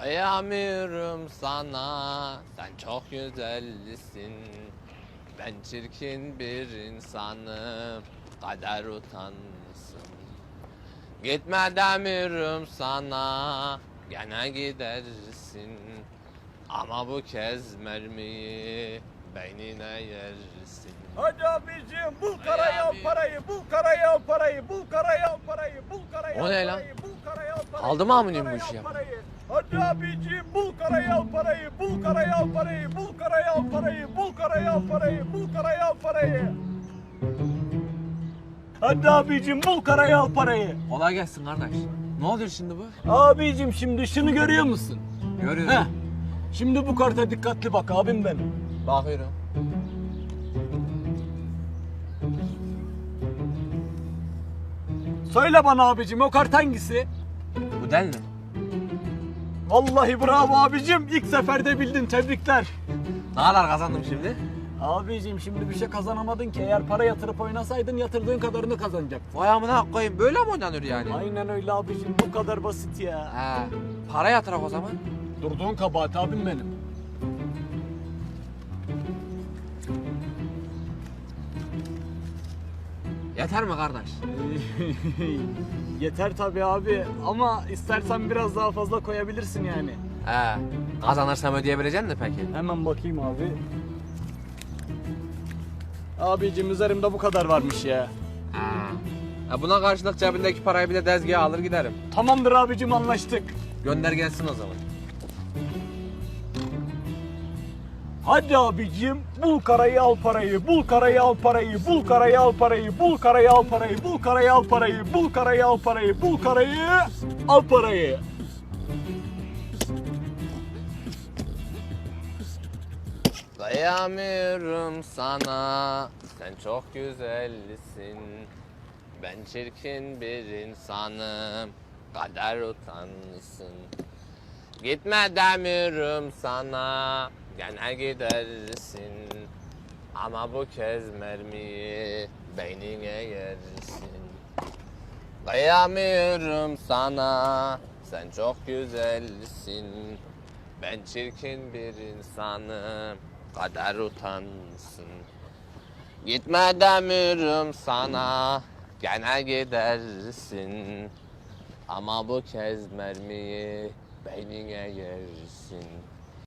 Kıyamıyorum sana, sen çok güzelsin. Ben çirkin bir insanım, kader utansın. Gitme demiyorum sana, gene gidersin. Ama bu kez mermiyi beynine yersin. Hadi abicim bul karayı al abi. parayı, bul karayı al parayı, bul karayı al parayı, bul karayı O al ne lan? parayı, parayı. Aldı mı amınım bu işi ya? parayı. Hadi abicim bul karayı al parayı, bul karayı al parayı, bul karayı al parayı, bul karayı al parayı, bul karayı al parayı. Hadi abicim bul karayı al parayı. Kolay gelsin kardeş. Ne oluyor şimdi bu? Abicim şimdi şunu görüyor musun? Görüyorum. Heh. Şimdi bu karta dikkatli bak abim benim. Bakıyorum. Söyle bana abicim o kart hangisi? Bu del mi? Vallahi bravo abicim ilk seferde bildin tebrikler. Ne kadar kazandım şimdi? Abicim şimdi bir şey kazanamadın ki eğer para yatırıp oynasaydın yatırdığın kadarını kazanacaktın. Vay amına koyayım böyle mi oynanır yani? Aynen öyle abicim bu kadar basit ya. He. Para yatırak o zaman. Durduğun kabahat abim benim. Yeter mi kardeş? Yeter tabi abi ama istersen biraz daha fazla koyabilirsin yani. He. Kazanırsam ödeyebilecek misin peki? Hemen bakayım abi. Abicim üzerimde bu kadar varmış ya. He. E buna karşılık cebindeki parayı bir de dezgaha alır giderim. Tamamdır abicim anlaştık. Gönder gelsin o zaman. Hadi abicim bul karayı al parayı, bul karayı al parayı, bul karayı al parayı, bul karayı al parayı, bul karayı al parayı, bul karayı al parayı, bul karayı al parayı. Dayamıyorum sana, sen çok güzelsin. Ben çirkin bir insanım, kader utansın. Gitme demiyorum sana, gene gidersin. Ama bu kez mermiyi beynine yersin. Dayamıyorum sana, sen çok güzelsin. Ben çirkin bir insanım, kader utansın. Gitme demiyorum sana, gene gidersin. Ama bu kez mermiyi beynine yersin.